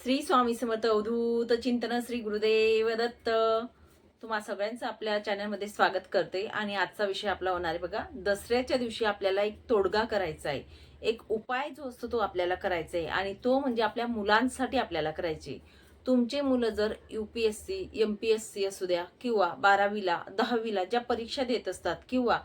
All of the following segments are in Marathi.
श्री स्वामी समर्थ अवधूत चिंतन श्री गुरुदेव दत्त. तुम्हा सगळ्यांचं आपल्या चॅनलमध्ये स्वागत करते. आणि आजचा विषय आपला होणार आहे बघा. दसऱ्याच्या दिवशी आपल्याला एक तोडगा करायचा आहे. एक उपाय जो असतो तो आपल्याला करायचा आहे. आणि तो म्हणजे आपल्या मुलांसाठी आपल्याला करायची तुमचे मुलं जर U P S C M P S C असू द्या किंवा बारावीला दहावीला ज्या परीक्षा देत असतात किंवा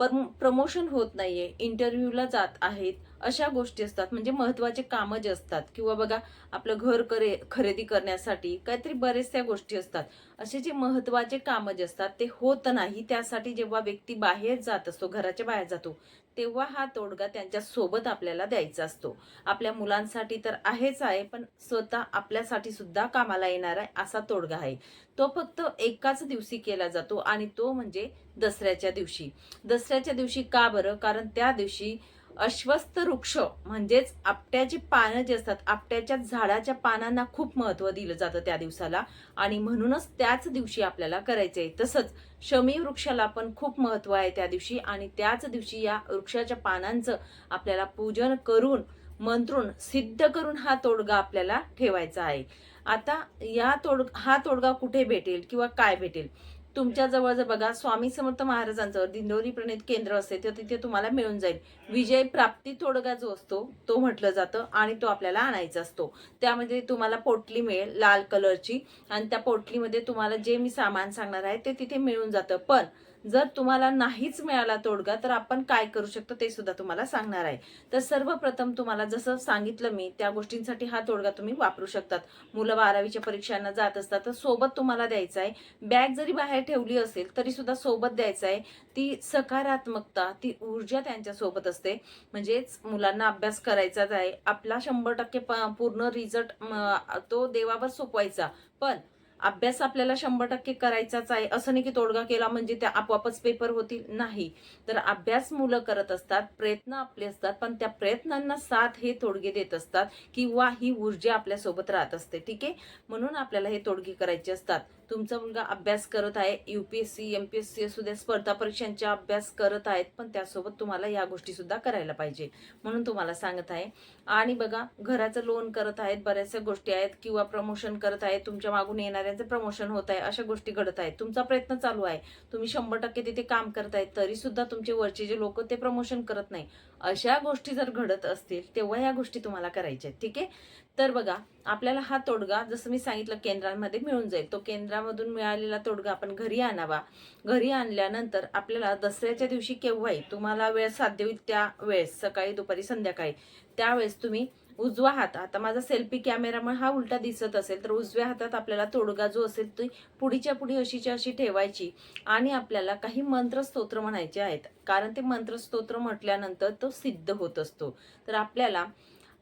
प्रमोशन होत नाहीये इंटरव्ह्यूला जात आहेत अशा गोष्टी असतात. म्हणजे महत्त्वाचे कामं जे असतात किंवा बघा आपलं घर करे खरेदी करण्यासाठी काहीतरी बरेचशा गोष्टी असतात. असे जे महत्त्वाचे कामं जे असतात ते होत नाही त्यासाठी जेव्हा व्यक्ती बाहेर जात असतो घराच्या बाहेर जातो तेव्हा हा तोडगा त्यांच्यासोबत आपल्याला द्यायचा असतो. आपल्या मुलांसाठी तर आहेच आहे पण स्वतः आपल्यासाठी सुद्धा कामाला येणार आहे असा तोडगा आहे. तो फक्त एकाच दिवशी केला जातो आणि तो म्हणजे दसऱ्याच्या दिवशी. दसऱ्याच्या दिवशी का बरं? कारण त्या दिवशी अश्वस्थ वृक्ष म्हणजेच आपट्याची पानं जी असतात आपट्याच्या झाडाच्या पानांना खूप महत्त्व दिलं जातं त्या दिवसाला. आणि म्हणूनच त्याच दिवशी आपल्याला करायचं आहे तसंच शमी वृक्षाला पण खूप महत्त्व आहे त्या दिवशी. आणि त्याच दिवशी या वृक्षाच्या पानांचं आपल्याला पूजन करून मंत्रून सिद्ध करून हा तोडगा आपल्याला ठेवायचा आहे. आता या तोड हा तोडगा कुठे भेटेल किंवा काय भेटेल? तुमच्या जवळ जर बघा स्वामी समर्थ महाराजांचं दिंडोरी प्रणित केंद्र असेल तर तिथे तुम्हाला मिळून जाईल. विजय प्राप्ती तोडगा जो असतो तो म्हटलं जातं आणि तो आपल्याला आणायचा असतो. त्यामध्ये तुम्हाला पोटली मिळेल लाल कलरची. आणि त्या पोटलीमध्ये तुम्हाला जे मी सामान सांगणार आहे ते तिथे मिळून जातं. पण जर तुम्हाला नाहीच मिळाला तोडगा तर आपण काय करू शकतो ते सुद्धा तुम्हाला सांगणार आहे. तर सर्वप्रथम तुम्हाला जसं सांगितलं मी त्या गोष्टींसाठी हा तोडगा तुम्ही वापरू शकतात. मुलं बारावीच्या परीक्षांना जात असतात तर सोबत तुम्हाला द्यायचा आहे. बॅग जरी बाहेर ठेवली असेल तरी सुद्धा सोबत द्यायचं आहे. ती सकारात्मकता ती ऊर्जा त्यांच्यासोबत असते. म्हणजेच मुलांना अभ्यास करायचाच आहे. आपला शंभर टक्के पूर्ण रिझल्ट तो देवावर सोपवायचा. पण अभ्यास आपल्याला शंभर टक्के करायचाच आहे. असं नाही की तोडगा केला म्हणजे त्या आपोआपच पेपर होतील. नाही. तर अभ्यास मुलं करत असतात प्रयत्न आपले असतात पण त्या प्रयत्नांना साथ हे तोडगे देत असतात किंवा ही ऊर्जा आपल्यासोबत राहत असते. ठीक आहे? म्हणून आपल्याला हे तोडगे करायचे असतात. तुमचा मुलगा अभ्यास करत आहे U P S C M P S C असू द्या स्पर्धा परीक्षांचा अभ्यास करत आहेत पण त्यासोबत तुम्हाला या गोष्टीसुद्धा करायला पाहिजे म्हणून तुम्हाला सांगत आहे. आणि बघा घराचं लोन करत आहेत बऱ्याचशा गोष्टी आहेत किंवा प्रमोशन करत आहेत तुमच्या मागून येणाऱ्यांचं प्रमोशन होत आहे अशा गोष्टी घडत आहेत. तुमचा प्रयत्न चालू आहे. तुम्ही शंभर टक्के तिथे काम करत आहेत तरीसुद्धा तुमचे वरचे जे लोक ते प्रमोशन करत नाही. अशा गोष्टी जर घडत असतील तेव्हा या गोष्टी तुम्हाला करायच्या आहेत ठीक आहे? तर बघा आपल्याला हा तोडगा जसं मी सांगितलं केंद्रांमध्ये मिळून जाईल. तो केंद्रामधून मिळालेला तोडगा आपण घरी आणावा. घरी आणल्यानंतर आपल्याला दसऱ्याच्या दिवशी केव्हाही तुम्हाला वेळ साध्य होईल त्या वेळेस सकाळी दुपारी संध्याकाळी. त्यावेळेस तुम्ही उजवा हात आता माझा सेल्फी कॅमेरामुळे हा उलटा दिसत असेल तर उजव्या हातात आपल्याला तोडगा जो असेल ती पुढीच्या पुढी अशीच्या अशी ठेवायची आणि आपल्याला काही मंत्रस्तोत्र म्हणायचे आहेत. कारण ते मंत्रस्तोत्र म्हटल्यानंतर तो सिद्ध होत असतो. तर आपल्याला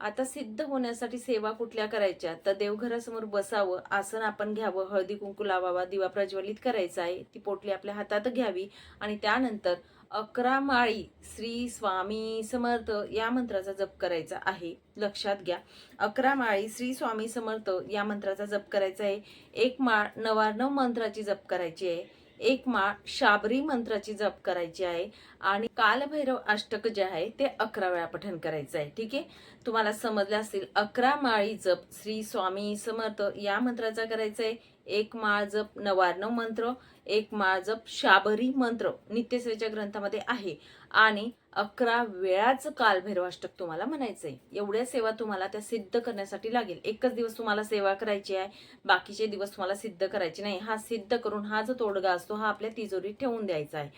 आता सिद्ध होण्यासाठी सेवा कुठल्या करायच्या? तर देवघरासमोर बसावं आसन आपण घ्यावं हळदी कुंकू लावावा दिवा प्रज्वलित करायचा आहे ती पोटली आपल्या हातात घ्यावी आणि त्यानंतर अकरा माळी श्री स्वामी समर्थ या मंत्राचा जप करायचा आहे. लक्षात घ्या. अकरा माळी श्री स्वामी समर्थ या मंत्राचा जप करायचा आहे. एक माळ नवार्णव मंत्राची जप करायची आहे. एक माळ शाबरी मंत्राची जप करायची आहे आणि कालभैरव अष्टक जे आहे ते अकरा वेळा पठण करायचं आहे. ठीक आहे? तुम्हाला समजलं असेल अकरा माळी जप श्री स्वामी समर्थ या मंत्राचा करायचा आहे. एक माळ जप नवार्णव मंत्र एक माळ जप शाबरी मंत्र नित्यसेवेच्या ग्रंथामध्ये आहे. आणि अकरा वेळाचं कालभैरवाष्टक तुम्हाला म्हणायचं आहे एवढ्या सेवा तुम्हाला त्या सिद्ध करण्यासाठी लागेल. एकच दिवस तुम्हाला सेवा करायची आहे बाकीचे दिवस तुम्हाला सिद्ध करायचे नाही. हा सिद्ध करून हा जो तोडगा असतो हा आपल्या तिजोरीत ठेवून द्यायचा आहे.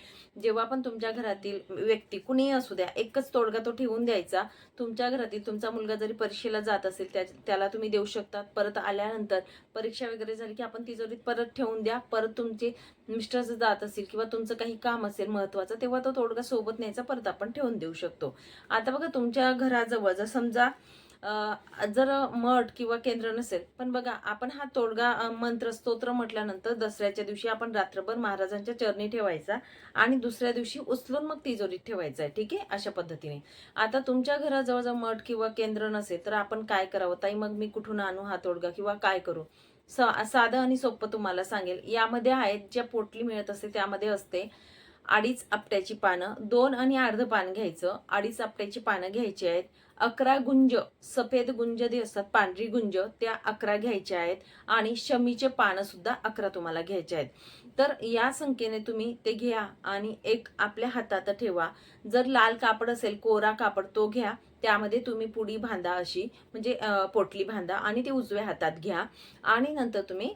जेव्हा पण तुमच्या घरातील व्यक्ती कुणीही असू द्या एकच तोडगा तो ठेवून द्यायचा. तुमच्या घरातील तुमचा मुलगा जरी परीक्षेला जात असेल त्या त्याला तुम्ही देऊ शकतात. परत आल्यानंतर परीक्षा वगैरे झाली की आपण तिजोरीत परत ठेवून द्या. परत तुमचे मिस्टर्स जात असेल किंवा तुमचं काही काम असेल महत्वाचं तेव्हा तो तोडगा सोबत न्यायचा. परत आपण ठेवून देऊ शकतो. आता बघा तुमच्या घराजवळ जर समजा जर मठ किंवा केंद्र नसेल पण बघा आपण हा तोडगा मंत्र स्तोत्र म्हटल्यानंतर दसऱ्याच्या दिवशी आपण रात्रभर महाराजांच्या चरणी ठेवायचा आणि दुसऱ्या दिवशी उचलून मग तिजोरीत ठेवायचा आहे. ठीक आहे? अशा पद्धतीने. आता तुमच्या घराजवळ जर मठ किंवा केंद्र नसेल तर आपण काय करावं? ताई मग मी कुठून आणू हा तोडगा किंवा काय करू? साधं आणि सोपं तुम्हाला सांगेल. यामध्ये आहेत ज्या पोटली मिळत असते त्यामध्ये असते अडीच आपट्याची पानं दोन आणि अर्ध पान घ्यायचं. अडीच आपट्याची पानं घ्यायची आहेत. अकरा गुंज सफेद गुंज जे असतात पांढरी गुंज त्या अकरा घ्यायच्या आहेत. आणि शमीचे पानं सुद्धा अकरा तुम्हाला घ्यायचे आहेत. तर या संख्येने तुम्ही ते घ्या आणि एक आपल्या हातात ठेवा. जर लाल कापड असेल कोरा कापड तो घ्या. त्यामध्ये तुम्ही पुडी बांधा अशी म्हणजे पोटली बांधा आणि ते उजव्या हातात घ्या. आणि नंतर तुम्ही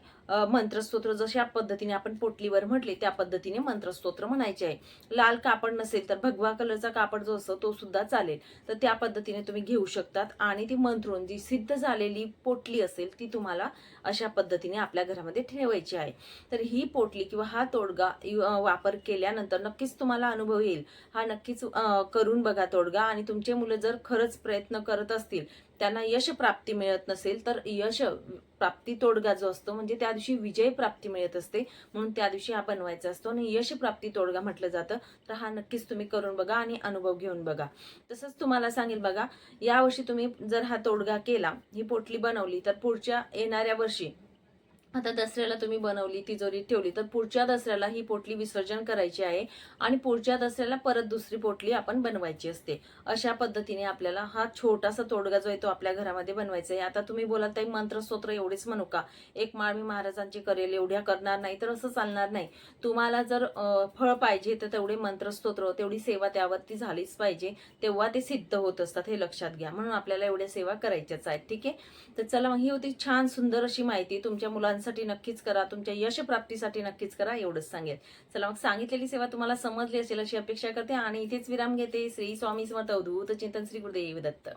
मंत्रस्तोत्र जशा पद्धतीने आपण पोटलीवर म्हटले त्या पद्धतीने मंत्रस्तोत्र म्हणायचे आहे. लाल कापड नसेल तर भगवा कलरचा कापड जो असतो तो सुद्धा चालेल. तर त्या पद्धतीने तुम्ही घेऊ शकतात. आणि ती मंत्रून जी सिद्ध झालेली पोटली असेल ती तुम्हाला अशा पद्धतीने आपल्या घरामध्ये ठेवायची आहे. तर ही पोटली किंवा हा तोडगा यु- वापर केल्यानंतर नक्कीच तुम्हाला अनुभव येईल. हा नक्कीच करून बघा तोडगा. आणि तुमचे मुलं जर खरंच प्रयत्न करत असतील त्यांना यश प्राप्ती मिळत नसेल तर यश प्राप्ती तोडगा जो असतो म्हणजे त्या दिवशी विजय प्राप्ती मिळत असते म्हणून त्या दिवशी हा बनवायचा असतो. आणि यश प्राप्ती तोडगा म्हटलं जातं तर हा नक्कीच तुम्ही करून बघा आणि अनुभव घेऊन बघा. तसंच तुम्हाला सांगेल बघा यावर्षी तुम्ही जर हा तोडगा केला ही पोटली बनवली तर पुढच्या येणाऱ्या वर्षी आता दसऱ्याला तुम्ही बनवली तिजोरी ठेवली तर पुढच्या दसऱ्याला ही पोटली विसर्जन करायची आहे आणि पुढच्या दसऱ्याला परत दुसरी पोटली आपण बनवायची असते. अशा पद्धतीने आपल्याला हा छोटासा तोडगा जो आहे तो आपल्या घरामध्ये बनवायचा आहे. आता तुम्ही बोलाल ताई मंत्रस्तोत्र एवढेच म्हणू का? एक माळ मी महाराजांची करेल एवढ्या करणार नाही तर असं चालणार नाही. तुम्हाला जर फळ पाहिजे तर तेवढे मंत्रस्तोत्र तेवढी सेवा त्यावरती झालीच पाहिजे तेव्हा ते सिद्ध होत असतात हे लक्षात घ्या. म्हणून आपल्याला एवढ्या सेवा करायच्याच आहेत ठीक आहे? तर चला मग ही होती छान सुंदर अशी माहिती. तुमच्या मुलांसाठी नक्कीच करा तुमच्या यशप्राप्तीसाठी नक्कीच करा एवढंच सांगेल. चला मग सांगितलेली सेवा तुम्हाला समजली असेल अशी अपेक्षा करते आणि इथेच विराम घेते श्री स्वामी समर्थ अवधूत चिंतन श्री गुरुदेव दत्त.